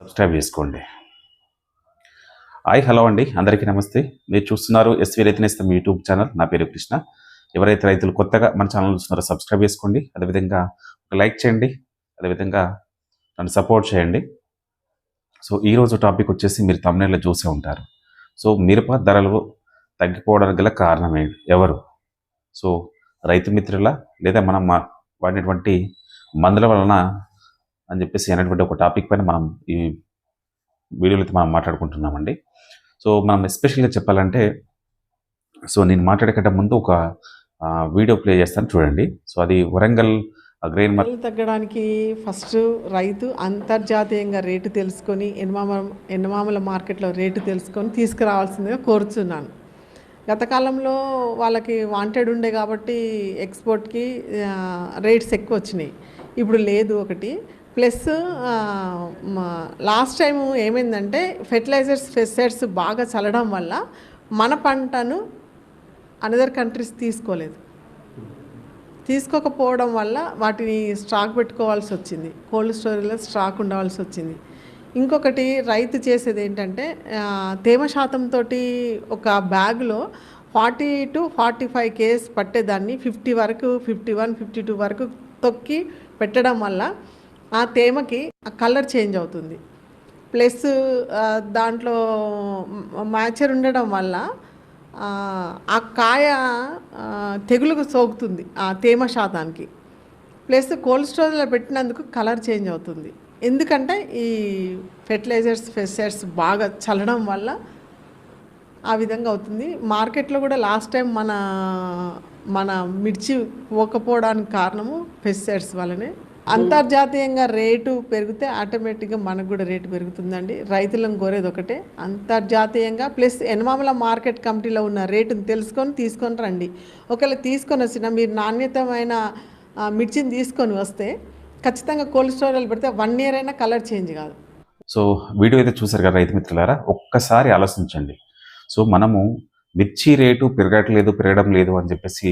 Subscribe చేసుకోండి. Hi hello అండి. అందరికీ నమస్తే. మీరు చూస్తున్నారు ఎస్వి రైతునేస్తం యూట్యూబ్ ఛానల్. నా పేరు కృష్ణ. ఎవరైతే రైతులు కొత్తగా మన ఛానల్ చూస్తున్నారో సబ్స్క్రైబ్ చేసుకోండి. అదేవిధంగా ఒక లైక్ చేయండి. అదేవిధంగా నన్ను సపోర్ట్ చేయండి. సో ఈరోజు టాపిక్ వచ్చేసి మీరు తమిళలో చూసే ఉంటారు. సో మిరప ధరలు తగ్గిపోవడానికి గల కారణం ఏంటి ఎవరు? సో రైతు మిత్రుల లేదా మనం మా వాడినటువంటి మందుల వలన అని చెప్పేసి అనేటువంటి ఒక టాపిక్ పైన మనం ఈ వీడియోలో మనం మాట్లాడుకుంటున్నామండి. సో మనం ఎస్పెషల్గా చెప్పాలంటే సో నేను మాట్లాడే కంటే ముందు ఒక వీడియో ప్లే చేస్తాను చూడండి. సో అది వరంగల్ గ్రెయిన్ తగ్గడానికి ఫస్ట్ రైతు అంతర్జాతీయంగా రేటు తెలుసుకొని ఎనమామ ఎనమామల మార్కెట్లో రేటు తెలుసుకొని తీసుకురావాల్సిందిగా కోరుతున్నాను గత కాలంలో వాళ్ళకి వాంటెడ్ ఉండే కాబట్టి ఎక్స్పోర్ట్కి రేట్స్ ఎక్కువ వచ్చినాయి. ఇప్పుడు లేదు ఒకటి. ప్లస్ లాస్ట్ టైం ఏమైందంటే ఫెర్టిలైజర్స్ పెస్టిసైడ్స్ బాగా చల్లడం వల్ల మన పంటను అనదర్ కంట్రీస్ తీసుకోలేదు. తీసుకోకపోవడం వల్ల వాటిని స్టాక్ పెట్టుకోవాల్సి వచ్చింది. కోల్డ్ స్టోరేజ్లో స్టాక్ ఉండవలసి వచ్చింది. ఇంకొకటి రైతు చేసేది ఏంటంటే తేమ శాతంతో ఒక బ్యాగ్లో forty to forty five case పట్టేదాన్ని fifty వరకు ఫిఫ్టీ వన్ ఫిఫ్టీ టూ వరకు తొక్కి పెట్టడం వల్ల ఆ తేమకి ఆ కలర్ చేంజ్ అవుతుంది. ప్లస్ దాంట్లో మ్యాచర్ ఉండడం వల్ల ఆ, కాయ తెగులుకు సోకుతుంది ఆ తేమ శాతానికి. ప్లస్ కోల్డ్ స్టోరేజ్లో పెట్టినందుకు కలర్ చేంజ్ అవుతుంది. ఎందుకంటే ఈ ఫెర్టిలైజర్స్ పెస్టిసైడ్స్ బాగా చల్లడం వల్ల ఆ విధంగా అవుతుంది. మార్కెట్లో కూడా లాస్ట్ టైం మన మన మిర్చి పోకపోవడానికి కారణము పెస్టిసైడ్స్ వల్లనే అంతర్జాతీయంగా రేటు పెరిగితే ఆటోమేటిక్గా మనకు కూడా రేటు పెరుగుతుందండి. రైతులను కోరేది ఒకటే. అంతర్జాతీయంగా ప్లస్ ఎనమామల మార్కెట్ కమిటీలో ఉన్న రేటును తెలుసుకొని తీసుకొని రండి. ఒకవేళ తీసుకొని వచ్చిన మీరు నాణ్యతమైన మిర్చిని తీసుకొని వస్తే ఖచ్చితంగా కోల్డ్ స్టోరేజ్లో పెడితే వన్ ఇయర్ అయినా కలర్ చేంజ్ కాదు. సో వీడియో అయితే చూసారు కదా రైతు మిత్రులారా? ఒక్కసారి ఆలోచించండి. సో మనము మిర్చి రేటు పెరగట్లేదు పెరగడం లేదు అని చెప్పేసి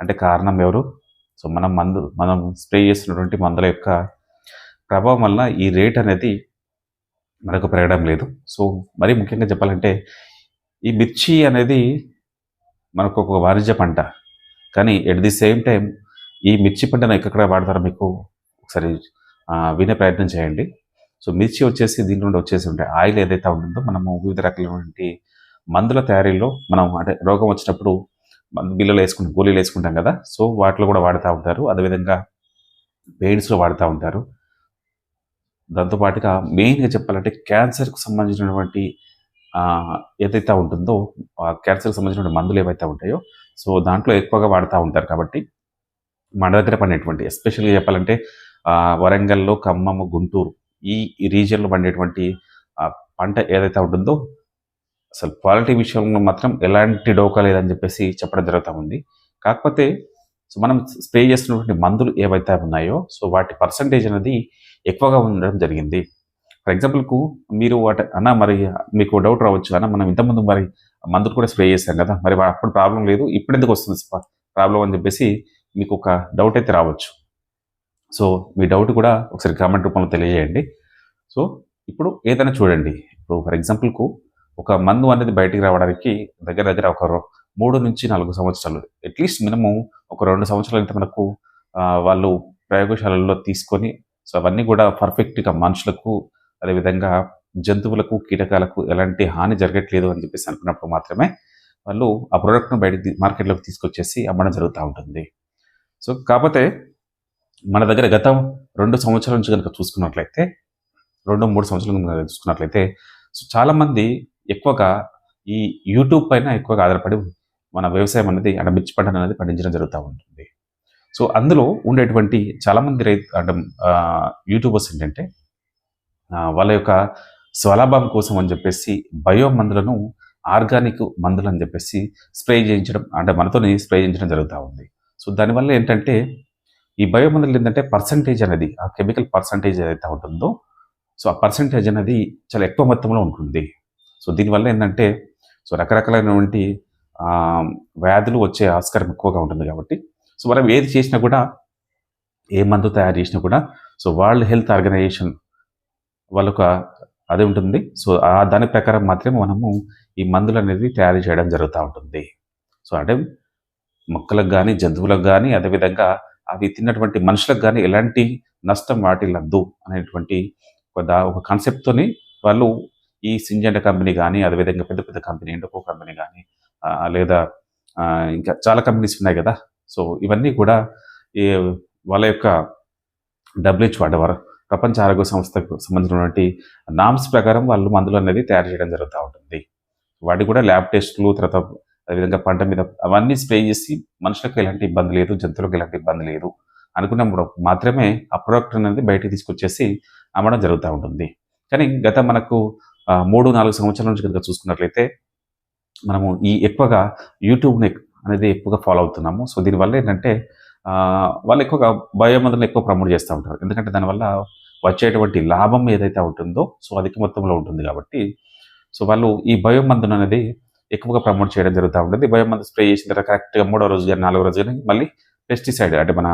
అంటే కారణం ఎవరు? సో మనం మందు మనం స్ప్రే చేస్తున్నటువంటి మందుల యొక్క ప్రభావం వల్ల ఈ రేట్ అనేది మనకు పెరగడం లేదు. సో మరీ ముఖ్యంగా చెప్పాలంటే ఈ మిర్చి అనేది మనకు ఒక వాణిజ్య పంట. కానీ ఎట్ ది సేమ్ టైం ఈ మిర్చి పంటను ఎక్కడ వాడతారో మీకు ఒకసారి వినే ప్రయత్నం చేయండి. సో మిర్చి వచ్చేసి దీని నుండి వచ్చేసి ఉంటాయి ఆయిల్ ఏదైతే ఉంటుందో మనము వివిధ రకాలైనటువంటి మందుల తయారీలో మనం అంటే రోగం వచ్చినప్పుడు బిల్లలు వేసుకుంటాం గోళీలు వేసుకుంటాం కదా. సో వాటిలో కూడా వాడుతూ ఉంటారు. అదేవిధంగా పెయిన్స్లో వాడుతూ ఉంటారు. దాంతోపాటుగా మెయిన్గా చెప్పాలంటే క్యాన్సర్కు సంబంధించినటువంటి ఏదైతే ఉంటుందో ఆ క్యాన్సర్కి సంబంధించిన మందులు ఏవైతే ఉంటాయో సో దాంట్లో ఎక్కువగా వాడుతూ ఉంటారు కాబట్టి మన దగ్గర పండేటువంటి ఎస్పెషల్గా చెప్పాలంటే వరంగల్లో ఖమ్మం గుంటూరు ఈ రీజియన్లో పండేటువంటి పంట ఏదైతే ఉంటుందో అసలు క్వాలిటీ విషయంలో మాత్రం ఎలాంటి డోకా లేదని చెప్పేసి చెప్పడం జరుగుతూ ఉంది. కాకపోతే సో మనం స్ప్రే చేస్తున్నటువంటి మందులు ఏవైతే ఉన్నాయో సో వాటి పర్సంటేజ్ అనేది ఎక్కువగా ఉండడం జరిగింది. ఫర్ ఎగ్జాంపుల్కు మీరు వాటి అన్న మరి మీకు డౌట్ రావచ్చు అన్న మనం ఇంతకుముందు మరి మందులు కూడా స్ప్రే చేశాం కదా మరి అప్పుడు ప్రాబ్లం లేదు ఇప్పుడు ఎందుకు వస్తుంది ప్రాబ్లం అని చెప్పేసి మీకు ఒక డౌట్ అయితే రావచ్చు. సో మీ డౌట్ కూడా ఒకసారి కామెంట్ రూపంలో తెలియజేయండి. సో ఇప్పుడు ఏదైనా చూడండి. ఇప్పుడు ఫర్ ఎగ్జాంపుల్కు ఒక మందు అనేది బయటికి రావడానికి దగ్గర దగ్గర ఒక మూడు నుంచి నాలుగు సంవత్సరాలు. అట్లీస్ట్ మినిమం ఒక రెండు సంవత్సరాలు అయితే మనకు వాళ్ళు ప్రయోగశాలల్లో తీసుకొని సో అవన్నీ కూడా పర్ఫెక్ట్గా మనుషులకు అదేవిధంగా జంతువులకు కీటకాలకు ఎలాంటి హాని జరగట్లేదు అని చెప్పేసి అనుకున్నప్పుడు మాత్రమే వాళ్ళు ఆ ప్రోడక్ట్ను బయటకి మార్కెట్లోకి తీసుకొచ్చేసి అమ్మడం జరుగుతూ ఉంటుంది. సో కాకపోతే మన దగ్గర గత రెండు సంవత్సరాల నుంచి కనుక చూసుకున్నట్లయితే రెండు మూడు సంవత్సరాల నుంచి కనుక చూసుకున్నట్లయితే సో చాలామంది ఎక్కువగా ఈ యూట్యూబ్ పైన ఎక్కువగా ఆధారపడి మన వ్యవసాయం అనేది అంటే మిర్చి పంటను అనేది పండించడం జరుగుతూ ఉంటుంది. సో అందులో ఉండేటువంటి చాలామంది రైతు అంటే యూట్యూబర్స్ ఏంటంటే వాళ్ళ యొక్క స్వలాభం కోసం అని చెప్పేసి బయో మందులను ఆర్గానిక్ మందులు అని చెప్పేసి స్ప్రే చేయించడం అంటే మనతోనే స్ప్రే చేయించడం జరుగుతూ ఉంది. సో దానివల్ల ఏంటంటే ఈ బయో మందులు ఏంటంటే పర్సంటేజ్ అనేది ఆ కెమికల్ పర్సంటేజ్ ఏదైతే ఉంటుందో సో ఆ పర్సంటేజ్ అనేది చాలా ఎక్కువ మొత్తంలో ఉంటుంది. సో దీనివల్ల ఏంటంటే సో రకరకాలైనటువంటి వ్యాధులు వచ్చే ఆస్కారం ఎక్కువగా ఉంటుంది కాబట్టి సో మనం ఏది చేసినా కూడా ఏ మందు తయారు చేసినా కూడా సో వరల్డ్ హెల్త్ ఆర్గనైజేషన్ వాళ్ళొక అది ఉంటుంది. సో ఆ దాని ప్రకారం మాత్రమే మనము ఈ మందులు అనేది తయారు చేయడం జరుగుతూ ఉంటుంది. సో అంటే మొక్కలకు కానీ జంతువులకు కానీ అదేవిధంగా అవి తిన్నటువంటి మనుషులకు కానీ ఎలాంటి నష్టం వాటిల్లద్దు అనేటువంటి ఒక దా- ఒక కాన్సెప్ట్తోని వాళ్ళు ఈ సింజెంట కంపెనీ కానీ అదేవిధంగా పెద్ద పెద్ద కంపెనీ ఇండోకో కంపెనీ కానీ లేదా ఇంకా చాలా కంపెనీస్ ఉన్నాయి కదా. సో ఇవన్నీ కూడా ఈ వాళ్ళ యొక్క డబ్ల్యూహెచ్ వాడేవారు. ప్రపంచ ఆరోగ్య సంస్థకు సంబంధించినటువంటి నామ్స్ ప్రకారం వాళ్ళు మందులు అనేది తయారు చేయడం జరుగుతూ ఉంటుంది. వాటి కూడా ల్యాబ్ టెస్టులు తర్వాత అదేవిధంగా పంట మీద అవన్నీ స్ప్రే చేసి మనుషులకు ఎలాంటి ఇబ్బంది లేదు జంతువులకు ఎలాంటి ఇబ్బంది లేదు అనుకున్నప్పుడు మాత్రమే ఆ ప్రోడక్ట్ అనేది బయటకు తీసుకొచ్చేసి అమ్మడం జరుగుతూ ఉంటుంది. కానీ గత మనకు మూడు నాలుగు సంవత్సరాల నుంచి కనుక చూసుకున్నట్లయితే మనము ఈ ఎక్కువగా యూట్యూబ్ని అనేది ఎక్కువగా ఫాలో అవుతున్నాము. సో దీనివల్ల ఏంటంటే వాళ్ళు ఎక్కువగా బయోమందులను ఎక్కువ ప్రమోట్ చేస్తూ ఉంటారు. ఎందుకంటే దానివల్ల వచ్చేటువంటి లాభం ఏదైతే ఉంటుందో సో అధిక మొత్తంలో ఉంటుంది కాబట్టి సో వాళ్ళు ఈ బయోమందును అనేది ఎక్కువగా ప్రమోట్ చేయడం జరుగుతూ ఉంటుంది. బయోమందు స్ప్రే చేసిన తర్వాత కరెక్ట్గా మూడో రోజు కానీ నాలుగో రోజు కానీ మళ్ళీ పెస్టిసైడ్ అంటే మన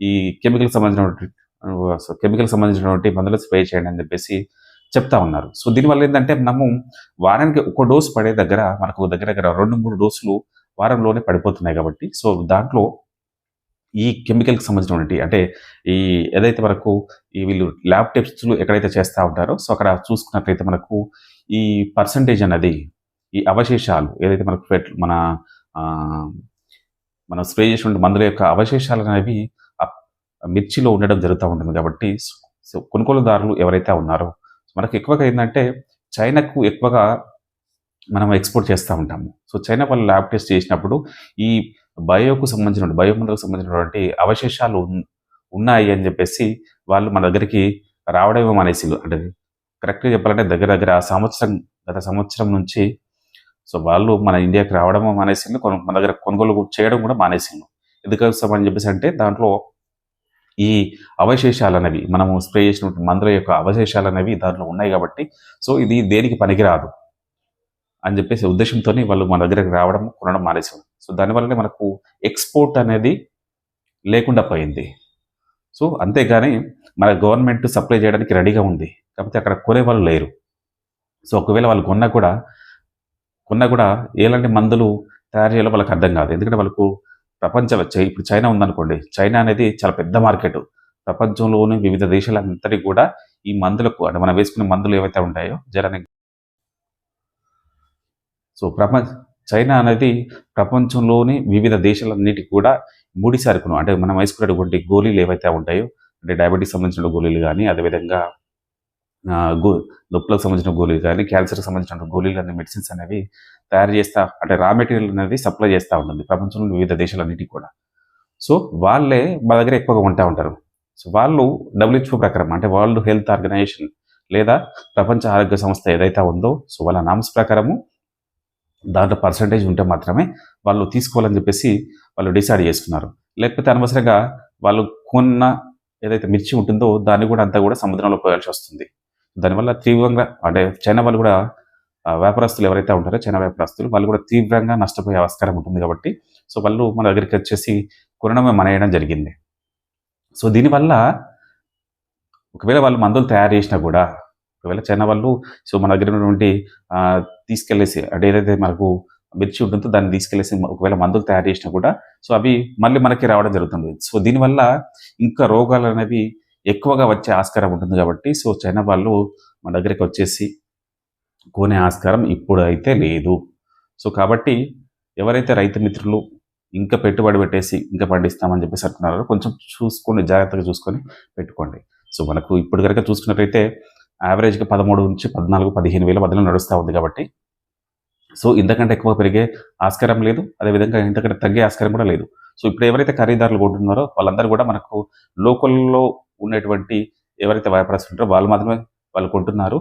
ఈ కెమికల్ సంబంధించినటువంటి కెమికల్ సంబంధించినటువంటి మందులు స్ప్రే చేయండి అని చెప్పేసి చెప్తా ఉన్నారు. సో దీనివల్ల ఏంటంటే మనము వారానికి ఒక డోసు పడే దగ్గర మనకు దగ్గర దగ్గర రెండు మూడు డోసులు వారంలోనే పడిపోతున్నాయి కాబట్టి సో దాంట్లో ఈ కెమికల్కి సంబంధించినటువంటి అంటే ఈ ఏదైతే మనకు ఈ వీళ్ళు ల్యాబ్ టెస్ట్లు ఎక్కడైతే చేస్తూ ఉంటారో సో అక్కడ చూసుకున్నట్లయితే మనకు ఈ పర్సంటేజ్ అనేది ఈ అవశేషాలు ఏదైతే మనకు మన మనం స్ప్రే చేసినటువంటి మందుల యొక్క అవశేషాలు అనేవి మిర్చిలో ఉండడం జరుగుతూ ఉంటుంది కాబట్టి సో కొనుగోలుదారులు ఎవరైతే ఉన్నారో మనకు ఎక్కువగా ఏంటంటే చైనాకు ఎక్కువగా మనం ఎక్స్పోర్ట్ చేస్తూ ఉంటాము. సో చైనా వాళ్ళు ల్యాబ్ టెస్ట్ చేసినప్పుడు ఈ బయోకు సంబంధించిన బయోమందులకు సంబంధించినటువంటి అవశేషాలు ఉన్నాయి అని చెప్పేసి వాళ్ళు మన దగ్గరికి రావడమే మానేసిలు అంటే కరెక్ట్గా చెప్పాలంటే దగ్గర దగ్గర సంవత్సరం గత సంవత్సరం నుంచి సో వాళ్ళు మన ఇండియాకి రావడం మానేసిండు కొను మన దగ్గర కొనుగోలు చేయడం కూడా మానేసిండు ఎందుకు అని చెప్పేసి అంటే దాంట్లో ఈ అవశేషాలు అనేవి మనము స్ప్రే చేసినటువంటి మందుల యొక్క అవశేషాలు అనేవి దాంట్లో ఉన్నాయి కాబట్టి సో ఇది దేనికి పనికిరాదు అని చెప్పేసి ఉద్దేశంతో వాళ్ళు మన దగ్గరకు రావడం కొనడం మానేసారు సో దానివల్లనే మనకు ఎక్స్పోర్ట్ అనేది లేకుండా పోయింది. సో అంతేగాని మన గవర్నమెంట్ సప్లై చేయడానికి రెడీగా ఉంది కాకపోతే అక్కడ కొనే వాళ్ళు లేరు. సో ఒకవేళ వాళ్ళు కొన్నా కూడా కొన్నా కూడా ఎలాంటి మందులు తయారు చేయాలో వాళ్ళకి అర్థం కాదు. ఎందుకంటే వాళ్ళకు ప్రపంచ ఇప్పుడు చైనా ఉందనుకోండి చైనా అనేది చాలా పెద్ద మార్కెట్. ప్రపంచంలోని వివిధ దేశాలంతటి కూడా ఈ మందులకు అంటే మనం వేసుకునే మందులు ఏవైతే ఉంటాయో జరానికి సో ప్రపంచ చైనా అనేది ప్రపంచంలోని వివిధ దేశాలన్నిటికీ కూడా ముడి సరుకును అంటే మనం వేసుకునేటువంటి గోళీలు ఏవైతే ఉంటాయో అంటే డయాబెటీస్ సంబంధించిన గోళీలు కానీ అదేవిధంగా గో నొప్పులకు సంబంధించిన గోళీలు కానీ క్యాన్సర్కి సంబంధించిన గోళీలు అనే మెడిసిన్స్ అనేవి తయారు చేస్తా అంటే రా మెటీరియల్ అనేది సప్లై చేస్తూ ఉంటుంది ప్రపంచంలో వివిధ దేశాలన్నిటికీ కూడా. సో వాళ్ళే మా దగ్గర ఎక్కువగా ఉంటా ఉంటారు. సో వాళ్ళు డబ్ల్యూహెచ్ఓ ప్రకారం అంటే వరల్డ్ హెల్త్ ఆర్గనైజేషన్ లేదా ప్రపంచ ఆరోగ్య సంస్థ ఏదైతే ఉందో సో వాళ్ళ నామ్స్ ప్రకారము దాంట్లో పర్సంటేజ్ ఉంటే మాత్రమే వాళ్ళు తీసుకోవాలని చెప్పేసి వాళ్ళు డిసైడ్ చేసుకున్నారు. లేకపోతే అనవసరంగా వాళ్ళు కొన్న ఏదైతే మిర్చి ఉంటుందో దాన్ని కూడా అంతా కూడా సముద్రంలో పోయాల్సి వస్తుంది. దానివల్ల తీవ్రంగా అంటే చైనా వాళ్ళు కూడా వ్యాపారస్తులు ఎవరైతే ఉంటారో చైనా వ్యాపారస్తులు వాళ్ళు కూడా తీవ్రంగా నష్టపోయే ఆస్కారం ఉంటుంది కాబట్టి సో వాళ్ళు మన దగ్గరికి వచ్చేసి కొనడమే మానేయడం జరిగింది. సో దీనివల్ల ఒకవేళ వాళ్ళు మందులు తయారు చేసినా కూడా ఒకవేళ చైనా వాళ్ళు సో మన దగ్గర ఉన్నటువంటి తీసుకెళ్ళేసి తీసుకెళ్ళేసి అంటే ఏదైతే మనకు మిర్చి ఉంటుందో దాన్ని తీసుకెళ్ళేసి ఒకవేళ మందులు తయారు చేసినా కూడా సో అవి మళ్ళీ మనకి రావడం జరుగుతుంది. సో దీనివల్ల ఇంకా రోగాలు అనేవి ఎక్కువగా వచ్చే ఆస్కారం ఉంటుంది కాబట్టి సో చైనా వాళ్ళు మన దగ్గరికి వచ్చేసి కొనే ఆస్కారం ఇప్పుడు అయితే లేదు. సో కాబట్టి ఎవరైతే రైతు మిత్రులు ఇంకా పెట్టుబడి పెట్టేసి ఇంకా పండిస్తామని చెప్పేసి అనుకున్నారో కొంచెం చూసుకొని జాగ్రత్తగా చూసుకొని పెట్టుకోండి. సో మనకు ఇప్పుడు కనుక చూసుకున్నట్లయితే యావరేజ్గా పదమూడు నుంచి పద్నాలుగు పదిహేను వేల మధ్యలో నడుస్తూ ఉంది కాబట్టి సో ఇంతకంటే ఎక్కువ పెరిగే ఆస్కారం లేదు. అదేవిధంగా ఇంతకంటే తగ్గే ఆస్కారం కూడా లేదు. సో ఇప్పుడు ఎవరైతే ఖరీదారులు కొంటున్నారో వాళ్ళందరూ కూడా మనకు లోకల్లో ఉన్నటువంటి ఎవరైతే వ్యాపారస్తులు ఉంటారో వాళ్ళు మాత్రమే వాళ్ళు కొంటున్నారు.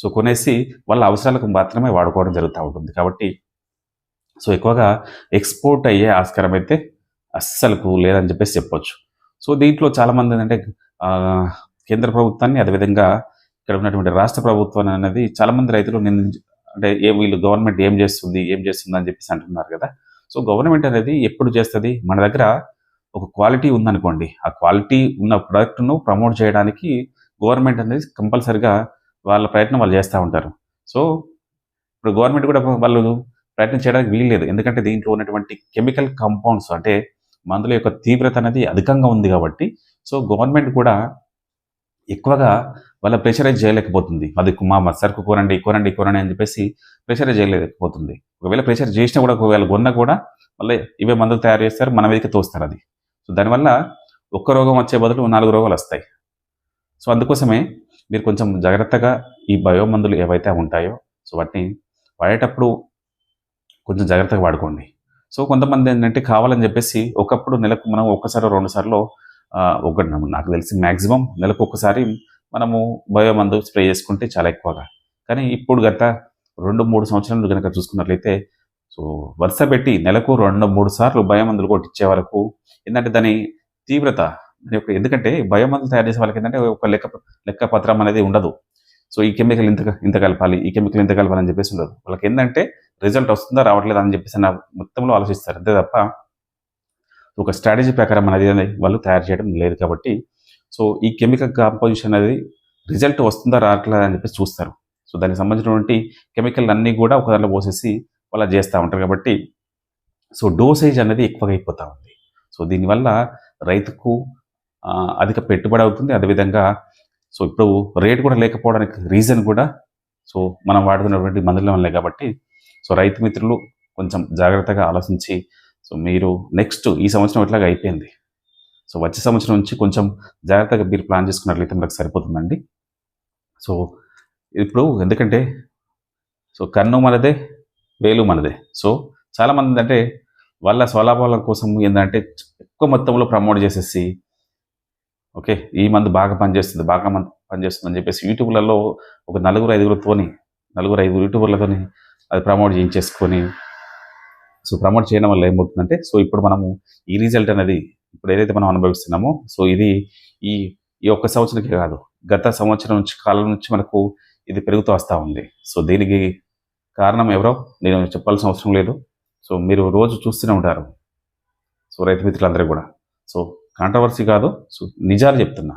సో కొనేసి వాళ్ళ అవసరాలకు మాత్రమే వాడుకోవడం జరుగుతూ ఉంటుంది. కాబట్టి సో ఎక్కువగా ఎక్స్పోర్ట్ అయ్యే ఆస్కారం అయితే అస్సలకు లేదని చెప్పేసి చెప్పొచ్చు. సో దీంట్లో చాలామంది ఏంటంటే కేంద్ర ప్రభుత్వాన్ని అదేవిధంగా ఇక్కడ ఉన్నటువంటి రాష్ట్ర ప్రభుత్వాన్ని అనేది చాలామంది రైతులు నిన్న అంటే ఏ వీళ్ళు గవర్నమెంట్ ఏం చేస్తుంది ఏం చేస్తుంది అని చెప్పేసి అంటున్నారు కదా. సో గవర్నమెంట్ అనేది ఎప్పుడు చేస్తుంది? మన దగ్గర ఒక క్వాలిటీ ఉందనుకోండి ఆ క్వాలిటీ ఉన్న ప్రోడక్ట్ను ప్రమోట్ చేయడానికి గవర్నమెంట్ అనేది కంపల్సరిగా వాళ్ళ ప్రయత్నం వాళ్ళు చేస్తూ ఉంటారు. సో ఇప్పుడు గవర్నమెంట్ కూడా వాళ్ళు ప్రయత్నం చేయడానికి వీల్లేదు. ఎందుకంటే దీంట్లో ఉన్నటువంటి కెమికల్ కాంపౌండ్స్ అంటే మందుల యొక్క తీవ్రత అనేది అధికంగా ఉంది కాబట్టి సో గవర్నమెంట్ కూడా ఎక్కువగా వాళ్ళ ప్రెషరైజ్ చేయలేకపోతుంది. అది మా మా సరుకు కొనండి కొనండి కొనండి అని చెప్పేసి ప్రెషరైజ్ చేయలేకపోతుంది. ఒకవేళ ప్రెషర్ చేసినా కూడా ఒకవేళ కొన్నా కూడా మళ్ళీ ఇవే మందులు తయారు చేస్తారు మన మీదకి తోస్తారు అది. సో దానివల్ల ఒక్క రోగం వచ్చే బదులు నాలుగు రోగాలు వస్తాయి. సో అందుకోసమే మీరు కొంచెం జాగ్రత్తగా ఈ బయో మందులు ఏవైతే ఉంటాయో సో వాటిని వాడేటప్పుడు కొంచెం జాగ్రత్తగా వాడుకోండి. సో కొంతమంది ఏంటంటే కావాలని చెప్పేసి ఒకప్పుడు నెలకు మనం ఒక్కసారి రెండు సార్లు ఒక నాకు తెలిసి మ్యాక్సిమం నెలకు ఒకసారి మనము బయోమందు స్ప్రే చేసుకుంటే చాలా ఎక్కువగా. కానీ ఇప్పుడు గత రెండు మూడు సంవత్సరాలు కనుక చూసుకున్నట్లయితే సో వరుస పెట్టి నెలకు రెండు మూడు సార్లు భయం మందులు కొట్టించే వరకు ఏంటంటే దాని తీవ్రత యొక్క ఎందుకంటే భయం మందులు తయారు చేసే వాళ్ళకి ఏంటంటే ఒక లెక్క లెక్క పత్రం అనేది ఉండదు. సో ఈ కెమికల్ ఇంత ఇంత కలపాలి ఈ కెమికల్ ఇంత కలపాలి అని చెప్పేసి ఉండదు. వాళ్ళకి ఏంటంటే రిజల్ట్ వస్తుందా రావట్లేదా అని చెప్పేసి నా మొత్తంలో ఆలోచిస్తారు. అంతే తప్ప ఒక స్ట్రాటజీ ప్రకారం అనేది వాళ్ళు తయారు చేయడం లేదు కాబట్టి. సో ఈ కెమికల్ కాంపోజిషన్ అనేది రిజల్ట్ వస్తుందా రావట్లేదా అని చెప్పేసి చూస్తారు. సో దానికి సంబంధించినటువంటి కెమికల్ అన్నీ కూడా ఒక దాంట్లో పోసేసి వాళ్ళు చేస్తూ ఉంటారు కాబట్టి సో డోసేజ్ అనేది ఎక్కువగా అయిపోతూ ఉంది. సో దీనివల్ల రైతుకు అధిక పెట్టుబడి అవుతుంది. అదేవిధంగా సో ఇప్పుడు రేటు కూడా లేకపోవడానికి రీజన్ కూడా సో మనం వాడుతున్నటువంటి మందుల వల్లే కాబట్టి సో రైతు మిత్రులు కొంచెం జాగ్రత్తగా ఆలోచించి సో మీరు నెక్స్ట్ ఈ సంవత్సరం ఎట్లాగా అయిపోయింది? సో వచ్చే సంవత్సరం నుంచి కొంచెం జాగ్రత్తగా మీరు ప్లాన్ చేసుకున్నట్లయితే మనకు సరిపోతుందండి. సో ఇప్పుడు ఎందుకంటే సో కన్ను మనదే వేలు మనదే. సో చాలామంది అంటే వాళ్ళ స్వలాభాల కోసం ఏంటంటే ఎక్కువ మొత్తంలో ప్రమోట్ చేసేసి ఓకే ఈ మందు బాగా పనిచేస్తుంది బాగా మంది పనిచేస్తుంది అని చెప్పేసి యూట్యూబ్లలో ఒక నలుగురు ఐదుగురితోని నలుగురు ఐదుగురు యూట్యూబర్లతోని అది ప్రమోట్ చేయించేసుకొని సో ప్రమోట్ చేయడం వల్ల ఏమవుతుందంటే సో ఇప్పుడు మనము ఈ రిజల్ట్ అనేది ఇప్పుడు ఏదైతే మనం అనుభవిస్తున్నామో సో ఇది ఈ ఈ ఒక్క సంవత్సరానికి కాదు గత సంవత్సరం నుంచి కాలం నుంచి మనకు ఇది పెరుగుతూ వస్తూ ఉంది. సో దీనికి కారణం ఎవరో నేను చెప్పాల్సిన అవసరం లేదు. సో మీరు రోజు చూస్తూనే ఉంటారు. సో రైతు మిత్రులందరూ కూడా. సో కాంట్రవర్సీ కాదు. సో నిజాలు చెప్తున్నా.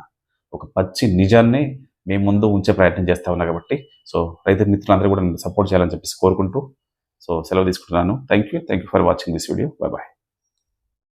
ఒక పచ్చి నిజాన్ని మేము ముందు ఉంచే ప్రయత్నం చేస్తా ఉన్నా కాబట్టి. సో రైతు మిత్రులందరూ కూడా సపోర్ట్ చేయాలని చెప్పేసి కోరుకుంటూ. సో సెలవు తీసుకుంటున్నాను. Thank you thank you for watching this video bye bye